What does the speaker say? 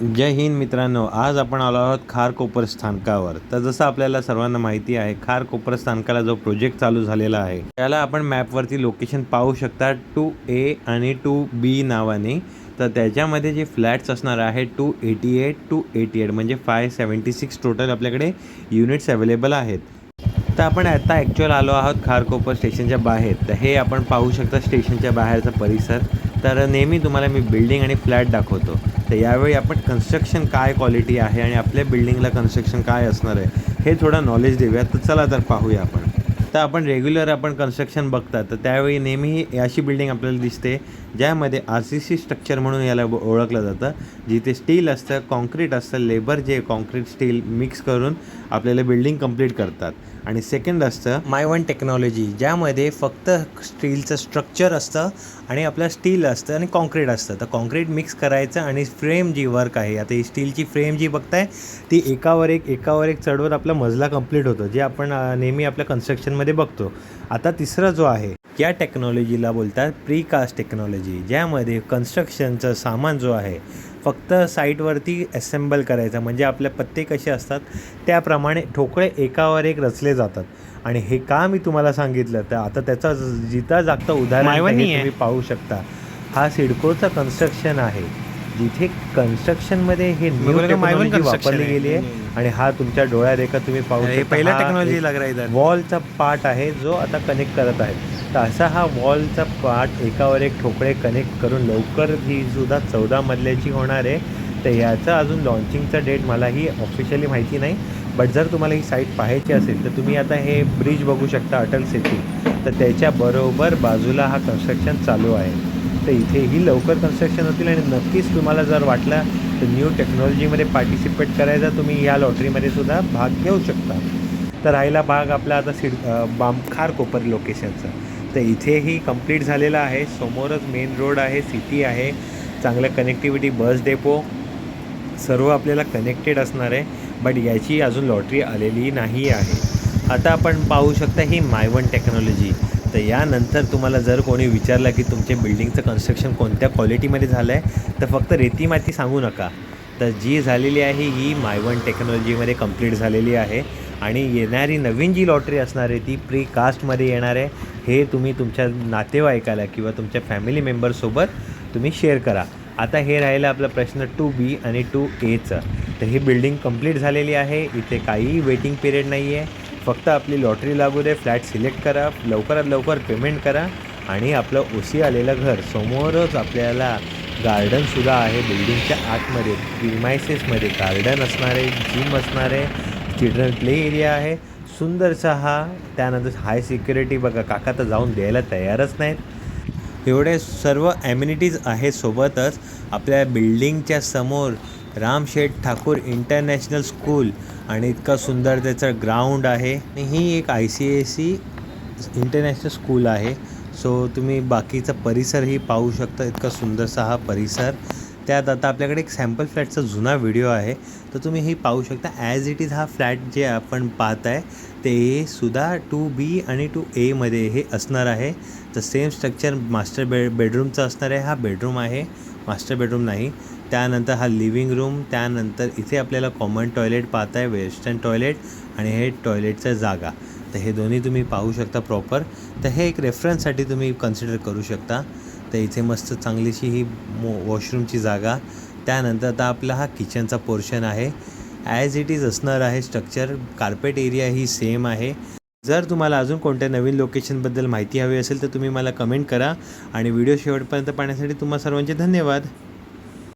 जय हिंद मित्रांनो आज आपण आलो आहोत खार कोपर स्थानकावर. तर जसं आपल्याला सर्वांना माहिती आहे खार कोपर स्थानकाला जो प्रोजेक्ट चालू झालेला आहे त्याला आपण मॅपवरती लोकेशन पाहू शकता टू ए आणि टू बी नावाने. तर त्याच्यामध्ये जे फ्लॅट्स असणार आहे two eighty eight two eighty eight म्हणजे फाय सेवन्टी सिक्स टोटल आपल्याकडे युनिट्स अवेलेबल आहेत. तर आपण आता ॲक्च्युअल आलो आहोत खारकोपर स्टेशनच्या बाहेर. तर हे आपण पाहू शकता स्टेशनच्या बाहेरचा परिसर. तर नेहमी तुम्हाला मी बिल्डिंग आणि फ्लॅट दाखवतो. तर यावेळी आपण कन्स्ट्रक्शन काय क्वालिटी आहे आणि आपल्या बिल्डिंगला कन्स्ट्रक्शन काय असणार आहे हे थोडं नॉलेज देऊया. तर चला तर पाहूया आपण. तर आपण रेग्युलर आपण कन्स्ट्रक्शन बघतात. तर त्यावेळी नेहमी ही अशी बिल्डिंग आपल्याला दिसते ज्यामध्ये आर सी सी स्ट्रक्चर म्हणून याला ओळखलं जातं जिथे स्टील असतं कॉन्क्रीट असतं लेबर जे कॉन्क्रीट स्टील मिक्स करून आपल्याला बिल्डिंग कंप्लीट करतात. आणि सेकंड असतं माय वन टेक्नॉलॉजी ज्यामध्ये फक्त स्टीलचं स्ट्रक्चर असतं आणि आपलं स्टील असतं आणि कॉन्क्रीट असतं. तर कॉन्क्रीट मिक्स करायचं आणि फ्रेम जी वर्क आहे आता ही स्टीलची फ्रेम जी बघताय ती एकावर एक एकावर एक चढवत आपला मजला कंप्लीट होतो जे आपण नेहमी आपल्या कन्स्ट्रक्शनमध्ये बघतो. आता तिसरा जो आहे या टेक्नॉलॉजीला बोलतात प्रीकास्ट टेक्नॉलॉजी ज्यामध्ये कन्स्ट्रक्शनचं सामान जो आहे फक्त साईटवरती असेंबल करायचं. म्हणजे आपले पत्ते कसे असतात त्याप्रमाणे ठोकळे एकावर एक रचले जातात. आणि हे का मी तुम्हाला सांगितलं? तर आता त्याचा जिता जागता उदाहरण. तुम्ही पाहू शकता. हा सिडकोचा कन्स्ट्रक्शन आहे. जिथे कन्स्ट्रक्शनमध्ये हे न्यू टेक्नॉलॉजी वापरली. गेली आहे आणि हा तुमच्या डोळ्यादेखत तुम्ही पाहू हे पहिला हा टेक्नॉलॉजी एक है वॉलचा पार्ट आहे जो आता कनेक्ट करत आहे. तर असा हा वॉलचा पार्ट एकावर एक ठोकळे कनेक्ट करून लवकर ही सुद्धा चौदा मधल्याची होणार आहे. तर याचं अजून लॉन्चिंगचा डेट मलाही ऑफिशियली माहिती नाही. बट जर तुम्हाला ही साईट पाहायची असेल तर तुम्ही आता हे ब्रिज बघू शकता अटल सेतू. तर त्याच्या बरोबर बाजूला हा कन्स्ट्रक्शन चालू आहे. तर इथेही लवकर कन्स्ट्रक्शन होतील आणि नक्कीच तुम्हाला जर वाटलं तर न्यू टेक्नॉलॉजीमध्ये पार्टिसिपेट करायचा तुम्ही या लॉटरीमध्ये सुद्धा भाग घेऊ शकता. तर राहिला भाग आपला आता सिड बामखार कोपर लोकेशनचा तर इथेही कंप्लीट झालेला आहे. समोरच मेन रोड आहे सिटी आहे. चांगलं कनेक्टिव्हिटी बस डेपो सर्व आपल्याला कनेक्टेड असणार आहे. बट याची अजून लॉटरी आलेली नाही आहे. आता आपण पाहू शकता ही मायवन टेक्नॉलॉजी तर यानंतर तुम्हाला जर कोणी विचारलं की तुमच्या बिल्डिंगचं कन्स्ट्रक्शन कोणत्या क्वालिटीमध्ये झालं आहे तर फक्त रेती माती सांगू नका. तर जी झालेली आहे ही मायवन टेक्नॉलॉजीमध्ये कंप्लीट झालेली आहे. आणि येणारी नवीन जी लॉटरी असणार आहे ती प्री कास्टमध्ये येणार आहे. हे तुम्ही तुमच्या नातेवाईकाला किंवा तुमच्या फॅमिली मेंबरसोबत तुम्ही शेअर करा. आता हे राहिलं आपला प्रश्न टू बी आणि टू एचं तर ही बिल्डिंग कंप्लीट झालेली आहे. इथे काहीही वेटिंग पिरियड नाही आहे फक्त आपली लॉटरी लागू दे फ्लॅट सिलेक्ट करा लवकरात लवकर पेमेंट करा आणि आपलं ओसी आलेलं घर समोरच आपल्याला गार्डनसुद्धा आहे बिल्डिंगच्या आतमध्ये प्रिमायसेसमध्ये गार्डन असणार आहे जिम असणार आहे चिल्ड्रन प्ले एरिया आहे. सुंदरसा हा त्यानंतर हाय सिक्युरिटी बघा काका तर जाऊन द्यायला तयारच नाहीत. एवढे सर्व ॲम्युनिटीज आहेत सोबतच आपल्या बिल्डिंगच्या समोर रामशेठ ठाकूर इंटरनॅशनल स्कूल आणि इतकं सुंदर त्याचं ग्राउंड आहे. आणि ही एक I C S C international school आहे. सो तुम्ही बाकीचा परिसरही पाहू शकता. इतका सुंदरसा हा परिसर. त्यात आता आपल्याकडे एक सॅम्पल फ्लॅटचा जुना व्हिडिओ आहे. तर तुम्ही हे पाहू शकता. ॲज इट इज हा फ्लॅट जे आपण पाहत आहे ते सुद्धा टू बी आणि टू एमध्ये हे असणार आहे. तर सेम स्ट्रक्चर मास्टर बेड बेडरूमचं असणार आहे. हा बेडरूम आहे. मास्टर बेडरूम नाही. त्यानंतर हा लिव्हिंग रूम त्यानंतर इथे आपल्याला कॉमन टॉयलेट पाहत आहे वेस्टर्न टॉयलेट आणि हे टॉयलेटचं जागा. तर हे दोन्ही तुम्ही पाहू शकता प्रॉपर तर हे एक रेफरन्ससाठी तुम्ही कन्सिडर करू शकता. तर इथे मस्त चांगलीशी ही मो वॉशरूमची जागा. त्यानंतर आता आपला हा किचनचा पोर्शन आहे. ॲज इट इज असणार आहे स्ट्रक्चर कार्पेट एरिया ही सेम आहे. जर तुम्हाला अजून कोणत्या नवीन लोकेशनबद्दल माहिती हवी असेल तर तुम्ही मला कमेंट करा. आणि व्हिडिओ शेवटपर्यंत पाहण्यासाठी तुम्हा सर्वांचे धन्यवाद.